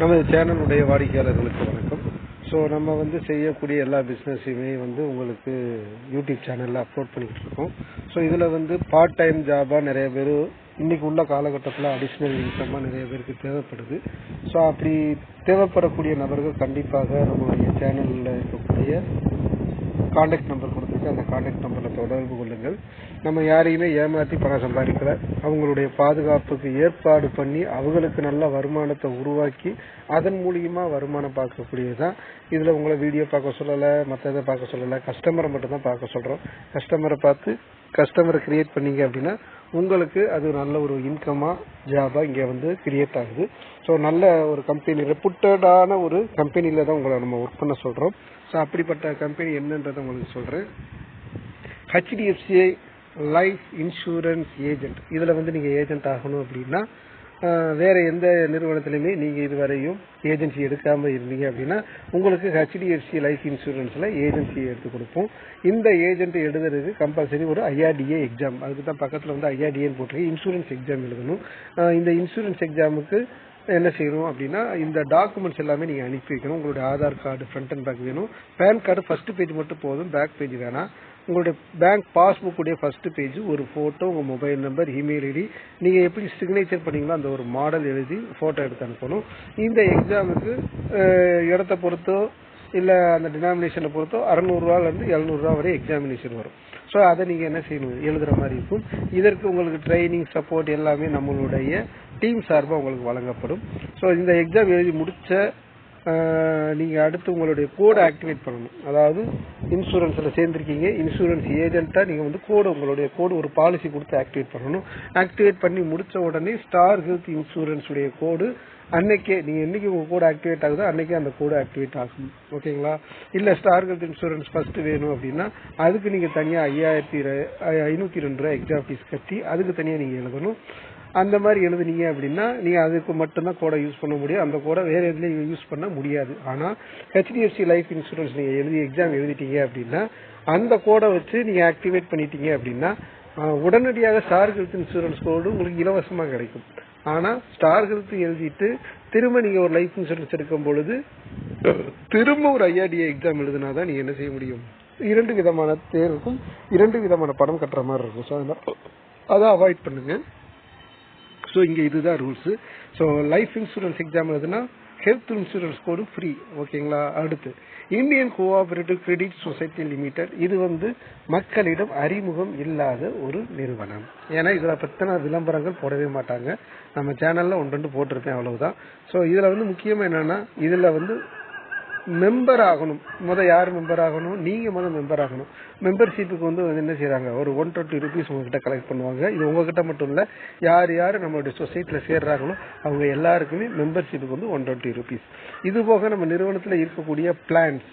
நமது சேனலுடைய வாடிக்கையாளர்களுக்கு வணக்கம். ஸோ நம்ம வந்து செய்யக்கூடிய எல்லா பிஸ்னஸையுமே வந்து உங்களுக்கு யூடியூப் சேனலில் அப்லோட் பண்ணிக்கிட்டு இருக்கோம். ஸோ இதில் வந்து பார்ட் டைம் ஜாபாக நிறைய பேர் இன்னைக்கு உள்ள காலகட்டத்தில் அடிஷ்னல் இன்கமாக நிறைய பேருக்கு தேவைப்படுது. ஸோ அப்படி தேவைப்படக்கூடிய நபர்கள் கண்டிப்பாக நம்மளுடைய சேனலில் இருக்கக்கூடிய காண்டாக்ட் நம்பர் கொடுத்துருக்கு அந்த காண்டாக்ட் நம்பரில் தொடர்பு கொள்ளுங்கள். நம்ம யாரையுமே ஏமாற்றி பணம் சம்பாதிக்கல. அவங்களுடைய பாதுகாப்புக்கு ஏற்பாடு பண்ணி அவங்களுக்கு நல்ல வருமானத்தை உருவாக்கி அதன் மூலியமா வருமானம் பார்க்கக்கூடியதுதான். இதுல உங்களை வீடியோ பார்க்க சொல்லல மற்றதை பார்க்க சொல்லல கஸ்டமரை மட்டும் தான் பார்க்க சொல்றோம். கஸ்டமரை பார்த்து கஸ்டமரை கிரியேட் பண்ணீங்க அப்படின்னா உங்களுக்கு அது நல்ல ஒரு இன்கமா ஜாபா இங்க வந்து கிரியேட் ஆகுது. ஸோ நல்ல ஒரு கம்பெனி ரெப்புட்டடான ஒரு கம்பெனியில தான் உங்களை நம்ம ஒர்க் பண்ண சொல்றோம். ஸோ அப்படிப்பட்ட கம்பெனி என்னன்றதை உங்களுக்கு சொல்றேன். ஹெச்டிஎஃப்சிஐ லைஃப் இன்சூரன்ஸ் ஏஜென்ட் இதுல வந்து நீங்க ஏஜென்ட் ஆகணும் அப்படின்னா வேற எந்த நிறுவனத்திலுமே நீங்க இதுவரையும் ஏஜென்சி எடுக்காம இருந்தீங்க அப்படின்னா உங்களுக்கு ஹெச்டிஎஃப்சி லைஃப் இன்சூரன்ஸ்ல ஏஜென்சி எடுத்து கொடுப்போம். இந்த ஏஜென்ட் எழுதுறதுக்கு கம்பல்சரி ஒரு ஐஆர்டிஏ எக்ஸாம் அதுக்கு தான் பக்கத்துல வந்து ஐஆர்டிஏன்னு போட்டிருக்கு. இன்சூரன்ஸ் எக்ஸாம் எழுதணும். இந்த இன்சூரன்ஸ் எக்ஸாமுக்கு என்ன செய்யணும் அப்படின்னா இந்த டாக்குமெண்ட்ஸ் எல்லாமே நீங்க அனுப்பி வைக்கணும். உங்களுடைய Aadhaar card front and back வேணும். பேன் கார்டு ஃபர்ஸ்ட் பேஜ் மட்டும் போதும். பேக் பேஜ் வேணாம். உங்களுடைய பேங்க் பாஸ்புக்குடைய ஃபர்ஸ்ட் பேஜ் ஒரு ஃபோட்டோ உங்கள் மொபைல் நம்பர் இமெயில் ஐடி நீங்கள் எப்படி சிக்னேச்சர் பண்ணீங்களோ அந்த ஒரு மாடல் எழுதி ஃபோட்டோ எடுத்து அனுப்பணும். இந்த எக்ஸாமுக்கு இடத்த பொறுத்தோ இல்லை அந்த டினாமினேஷனை பொறுத்தோ அறநூறுவாலேருந்து எழுநூறுவா வரை எக்ஸாமினேஷன் வரும். ஸோ அதை நீங்கள் என்ன செய்யணும்? எழுதுகிற மாதிரி இருக்கும். இதற்கு உங்களுக்கு ட்ரைனிங் சப்போர்ட் எல்லாமே நம்மளுடைய டீம் சார்பாக உங்களுக்கு வழங்கப்படும். ஸோ இந்த எக்ஸாம் எழுதி முடித்த நீங்கள் அடுத்து உங்களுடைய கோடை ஆக்டிவேட் பண்ணணும். அதாவது இன்சூரன்ஸில் சேர்ந்துருக்கீங்க இன்சூரன்ஸ் ஏஜென்ட்டாக நீங்கள் வந்து கோடு உங்களுடைய கோடு ஒரு பாலிசி கொடுத்து ஆக்டிவேட் பண்ணணும். ஆக்டிவேட் பண்ணி முடித்த உடனே ஸ்டார் ஹெல்த் இன்சூரன்ஸ் உடைய கோடு அன்னைக்கே நீங்க என்னைக்கு உங்க கோடு ஆக்டிவேட் ஆகுதோ அன்னைக்கே அந்த கோடு ஆக்டிவேட் ஆகும். ஓகேங்களா? இல்ல ஸ்டார் ஹெல்த் இன்சூரன்ஸ் ஃபர்ஸ்ட் வேணும் அப்படின்னா அதுக்கு நீங்க தனியா ஐயாயிரத்தி ஐநூத்தி ரெண்டு ரூபாய் எக்ஸாம் ஃபீஸ் கட்டி அதுக்கு தனியா நீங்க எழுதணும். அந்த மாதிரி எழுதுனீங்க அப்படின்னா நீங்க அதுக்கு மட்டும்தான் கோடை யூஸ் பண்ண முடியும். அந்த கோடை வேற எதுலையும் யூஸ் பண்ண முடியாது. ஆனா ஹெச்டிஎஃப்சி லைஃப் இன்சூரன்ஸ் நீங்க எழுதி எக்ஸாம் எழுதிட்டீங்க அப்படின்னா அந்த கோடை வச்சு நீங்க ஆக்டிவேட் பண்ணிட்டீங்க அப்படின்னா உடனடியாக ஸ்டார் ஹெல்த் இன்சூரன்ஸ் கோடு உங்களுக்கு இலவசமா கிடைக்கும். ஆனா ஸ்டார் ஹெல்த் எழுதிட்டு திரும்ப நீங்க ஒரு லைஃப் இன்சூரன்ஸ் எடுக்கும் பொழுது திரும்ப ஒரு ஐஆர்டிஏ எக்ஸாம் எழுதினாதான் நீங்க என்ன செய்ய முடியும்? இரண்டு விதமான தேர்வுக்கும் இரண்டு விதமான பணம் கட்டுற மாதிரி இருக்கும். ஸோ அதனால அதை அவாய்ட் பண்ணுங்க. ஸோ இங்கே இதுதான் rules so life insurance exam எழுதுனா ஹெல்த் இன்சூரன்ஸ் கோடு ஃப்ரீ ஓகேங்களா அடுத்து Indian cooperative credit society limited இது வந்து மக்களிடம் அறிமுகம் இல்லாத ஒரு நிறுவனம். ஏன்னா இதில் பற்றின விளம்பரங்கள் போடவே மாட்டாங்க. நம்ம சேனலில் ஒன்று ரெண்டு போட்டிருப்பேன் அவ்வளவுதான். ஸோ இதில் வந்து முக்கியமாக என்னென்னா இதில் வந்து மெம்பர் ஆகணும். முத யார் மெம்பர் ஆகணும்? நீங்க முத மெம்பர் ஆகணும். மெம்பர்ஷிப்புக்கு வந்து என்ன செய்கிறாங்க ஒரு ஒன் டுவெண்ட்டி ருபீஸ் உங்ககிட்ட கலெக்ட் பண்ணுவாங்க. இது உங்ககிட்ட மட்டும் இல்ல யார் யார் நம்மளுடைய சொசைட்டில சேர்றாங்களோ அவங்க எல்லாருக்குமே மெம்பர்ஷிப்புக்கு வந்து ஒன் டுவெண்ட்டி ருபீஸ் இது போக நம்ம நிறுவனத்துல இருக்கக்கூடிய பிளான்ஸ்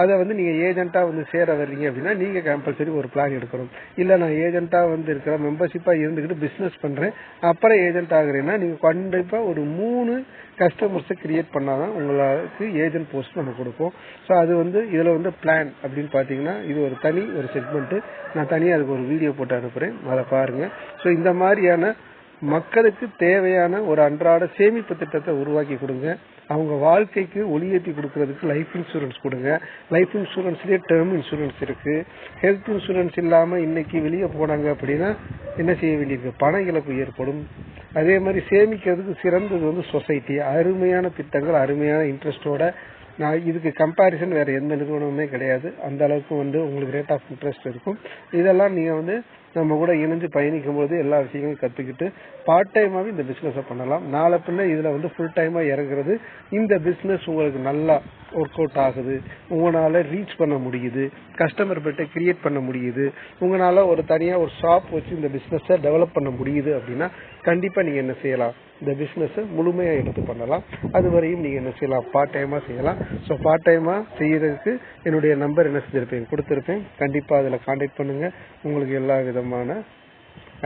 அதை வந்து நீங்க ஏஜென்ட்டா வந்து சேர வர்றீங்க அப்படின்னா நீங்க கம்பல்சரி ஒரு பிளான் எடுக்கணும். இல்ல நான் ஏஜென்ட்டா வந்து இருக்கிற மெம்பர்ஷிப்பா இருந்துகிட்டு பிசினஸ் பண்றேன் அப்புறம் ஏஜென்ட் ஆகுறேன்னா நீங்க கண்டிப்பா ஒரு மூணு கஸ்டமர்ஸை கிரியேட் பண்ணாதான் உங்களுக்கு ஏஜென்ட் போஸ்ட் நம்ம கொடுப்போம். ஸோ அது வந்து இதுல வந்து பிளான் அப்படின்னு பாத்தீங்கன்னா இது ஒரு தனி ஒரு செக்மெண்ட் நான் தனியாக அதுக்கு ஒரு வீடியோ போட்டு அனுப்புறேன். அதை பாருங்க. ஸோ இந்த மாதிரியான மக்களுக்கு தேவையான ஒரு அன்றாட சேமிப்பு திட்டத்தை உருவாக்கி கொடுங்க. அவங்க வாழ்க்கைக்கு ஒளியேற்றி கொடுக்கறதுக்கு லைஃப் இன்சூரன்ஸ் கொடுங்க. லைஃப் இன்சூரன்ஸ்லேயே டேர்ம் இன்சூரன்ஸ் இருக்கு. ஹெல்த் இன்சூரன்ஸ் இல்லாமல் இன்னைக்கு வெளியே போனாங்க அப்படின்னா என்ன செய்ய வேண்டியிருக்கு? பண இழப்பு ஏற்படும். அதே மாதிரி சேமிக்கிறதுக்கு சிறந்தது வந்து சொசைட்டி அருமையான திட்டங்கள் அருமையான இன்ட்ரெஸ்டோட நான் இதுக்கு கம்பாரிசன் வேற எந்த நிறுவனமுமே கிடையாது. அந்த அளவுக்கு வந்து உங்களுக்கு ரேட் ஆஃப் இன்ட்ரெஸ்ட் இருக்கும். இதெல்லாம் நீங்க வந்து நம்ம கூட இணைஞ்சு பயணிக்கும் போது எல்லா விஷயங்களும் கத்துக்கிட்டு பார்ட் டைமாவே இந்த பிசினஸ் பண்ணலாம். நாளை பின்ன இதுல வந்து ஃபுல் டைமா இறங்குறது இந்த பிசினஸ் உங்களுக்கு நல்லா ஒர்க் அவுட் ஆகுது. உங்களால ரீச் பண்ண முடியுது. கஸ்டமர் பெட்டை கிரியேட் பண்ண முடியுது. உங்களால ஒரு தனியா ஒரு ஷாப் வச்சு இந்த பிசினஸ டெவலப் பண்ண முடியுது அப்படின்னா கண்டிப்பா நீங்க என்ன செய்யலாம்? இந்த பிஸ்னஸை முழுமையாக எடுத்து பண்ணலாம். அது வரையும் நீங்கள் என்ன செய்யலாம்? பார்ட் டைமாக செய்யலாம். ஸோ பார்ட் டைமாக செய்கிறதுக்கு என்னுடைய நம்பர் என்ன செஞ்சுருப்பேன்? கொடுத்துருப்பேன். கண்டிப்பாக அதில் கான்டாக்ட் பண்ணுங்கள் உங்களுக்கு எல்லா விதமான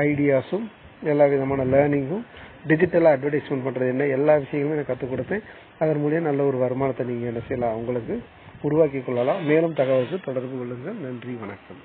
ஐடியாஸும் எல்லா விதமான லேர்னிங்கும் டிஜிட்டலாக அட்வர்டைஸ்மெண்ட் பண்ணுறது என்ன எல்லா விஷயங்களும் எனக்கு கற்றுக் கொடுப்பேன். அதன் மூலியம் நல்ல ஒரு வருமானத்தை நீங்கள் என்ன செய்யலாம்? உங்களுக்கு உருவாக்கி கொள்ளலாம். மேலும் தகவலுக்கு தொடர்பு கொள்ளுங்கள். நன்றி வணக்கம்.